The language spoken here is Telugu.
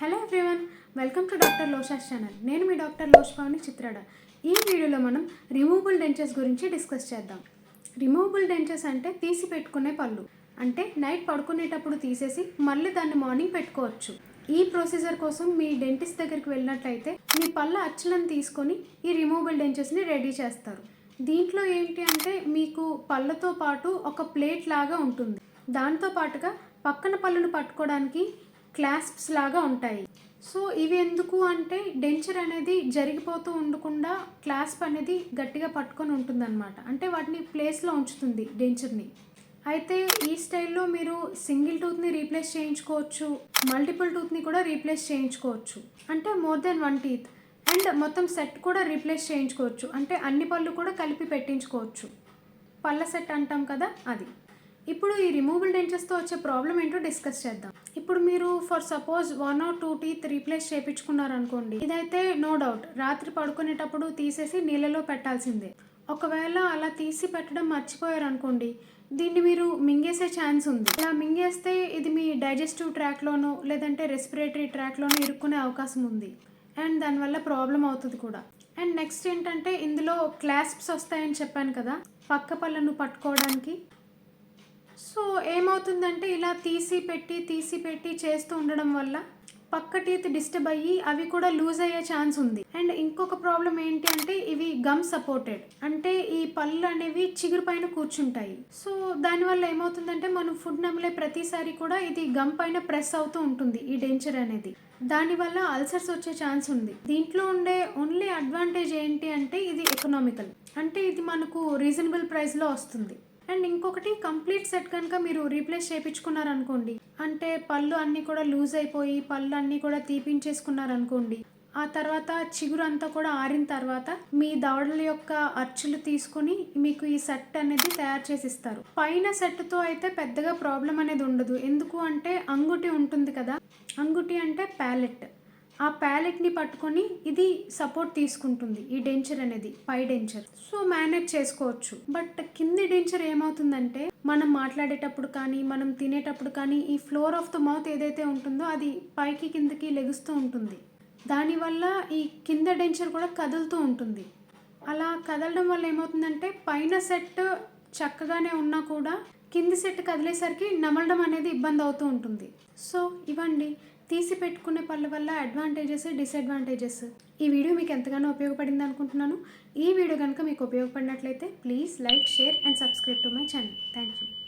Hello everyone welcome to doctor Losha's channel. నేను మీ డాక్టర్ లోష్ పావని చిత్రాడ. ఈ వీడియోలో మనం రిమూవబుల్ డెంచర్స్ గురించి డిస్కస్ చేద్దాం. రిమూవబుల్ డెంచర్స్ అంటే తీసి పెట్టుకునే పళ్ళు. అంటే నైట్ పడుకునేటప్పుడు తీసేసి మళ్ళీ దాన్ని మార్నింగ్ పెట్టుకోవచ్చు. ఈ ప్రొసీజర్ కోసం మీ డెంటిస్ట్ దగ్గరికి వెళ్ళినట్లయితే మీ పళ్ళ అచ్చులను తీసుకొని ఈ రిమూవబుల్ డెంచర్స్ని రెడీ చేస్తారు. దీంట్లో ఏంటి అంటే మీకు పళ్ళతో పాటు ఒక ప్లేట్ లాగా ఉంటుంది. దాంతో పాటుగా పక్కన పళ్ళను పట్టుకోవడానికి క్లాస్ప్స్ లాగా ఉంటాయి. సో ఇవి ఎందుకు అంటే డెంచర్ అనేది జరిగిపోతూ ఉండకుండా క్లాస్ప్ అనేది గట్టిగా పట్టుకొని ఉంటుందన్నమాట. అంటే వాటిని ప్లేస్లో ఉంచుతుంది డెంచర్ని. అయితే ఈ స్టైల్లో మీరు సింగిల్ టూత్ని రీప్లేస్ చేయించుకోవచ్చు మల్టిపుల్ టూత్ని కూడా రీప్లేస్ చేయించుకోవచ్చు. అంటే more than one teeth. And మొత్తం సెట్ కూడా రీప్లేస్ చేయించుకోవచ్చు. అంటే అన్ని పళ్ళు కూడా కలిపి పెట్టించుకోవచ్చు. పళ్ళ సెట్ అంటాం కదా అది. ఇప్పుడు ఈ రిమూవబుల్ డెంచర్స్తో వచ్చే ప్రాబ్లం ఏంటో డిస్కస్ చేద్దాం. ఇప్పుడు మీరు for suppose one or two teeth replace చేయించుకున్నారనుకోండి ఇదైతే నో డౌట్ రాత్రి పడుకునేటప్పుడు తీసేసి నీళ్ళలో పెట్టాల్సిందే. ఒకవేళ అలా తీసి పెట్టడం మర్చిపోయారనుకోండి దీన్ని మీరు మింగేసే ఛాన్స్ ఉంది. ఇలా మింగేస్తే ఇది మీ డైజెస్టివ్ ట్రాక్లోనో లేదంటే రెస్పిరేటరీ ట్రాక్లోనో ఇరుక్కునే అవకాశం ఉంది. అండ్ దానివల్ల ప్రాబ్లం అవుతుంది కూడా. అండ్ నెక్స్ట్ ఏంటంటే ఇందులో క్లాస్ప్స్ వస్తాయని చెప్పాను కదా పక్క పళ్ళను పట్టుకోవడానికి. సో ఏమవుతుందంటే ఇలా తీసి పెట్టి తీసి పెట్టి చేస్తూ ఉండడం వల్ల పక్క టీత్ డిస్టర్బ్ అయ్యి అవి కూడా లూజ్ అయ్యే ఛాన్స్ ఉంది. అండ్ ఇంకొక ప్రాబ్లం ఏంటి అంటే ఇవి గమ్ సపోర్టెడ్. అంటే ఈ పళ్ళు అనేవి చిగురు పైన కూర్చుంటాయి. సో దానివల్ల ఏమవుతుందంటే మనం ఫుడ్ నమిలే ప్రతిసారి కూడా ఇది గమ్ పైన ప్రెస్ అవుతూ ఉంటుంది ఈ డెంచర్ అనేది. దానివల్ల అల్సర్స్ వచ్చే ఛాన్స్ ఉంది. దీంట్లో ఉండే ఓన్లీ అడ్వాంటేజ్ ఏంటి అంటే ఇది ఎకనామికల్. అంటే ఇది మనకు రీజనబుల్ ప్రైస్లో వస్తుంది. అండ్ ఇంకొకటి కంప్లీట్ సెట్ కనుక మీరు రీప్లేస్ చేయించుకున్నారనుకోండి. అంటే పళ్ళు అన్నీ కూడా లూజ్ అయిపోయి పళ్ళు అన్నీ కూడా తీపించేసుకున్నారనుకోండి. ఆ తర్వాత చిగురు అంతా కూడా ఆరిన తర్వాత మీ దవడల యొక్క అచ్చులు తీసుకొని మీకు ఈ సెట్ అనేది తయారు చేసి ఇస్తారు పైన సెట్తో అయితే పెద్దగా ప్రాబ్లం అనేది ఉండదు. ఎందుకు అంటే అంగుటి ఉంటుంది కదా? అంగుటి అంటే ప్యాలెట్. ఆ ప్యాలెట్ని పట్టుకొని ఇది సపోర్ట్ తీసుకుంటుంది ఈ డెంచర్ అనేది పై డెంచర్. సో మేనేజ్ చేసుకోవచ్చు. బట్ కింది డెంచర్ ఏమవుతుందంటే మనం మాట్లాడేటప్పుడు కానీ మనం తినేటప్పుడు కానీ ఈ ఫ్లోర్ ఆఫ్ ద మౌత్ ఏదైతే ఉంటుందో అది పైకి కిందకి లెగుస్తూ ఉంటుంది. దానివల్ల ఈ కింద డెంచర్ కూడా కదులుతూ ఉంటుంది. అలా కదలడం వల్ల ఏమవుతుందంటే పైన సెట్ చక్కగానే ఉన్నా కూడా కింది సెట్ కదిలేసరికి నమలడం అనేది ఇబ్బంది అవుతూ ఉంటుంది. సో ఇవ్వండి. తీసి పెట్టుకునే పళ్ళ వల్ల అడ్వాంటేజెస్ డిసడ్వాంటేజెస్ ఈ వీడియో మీకు ఎంతగానో ఉపయోగపడింది అనుకుంటున్నాను. ఈ వీడియో కనుక మీకు ఉపయోగపడినట్లయితే please like share and subscribe to my channel thank you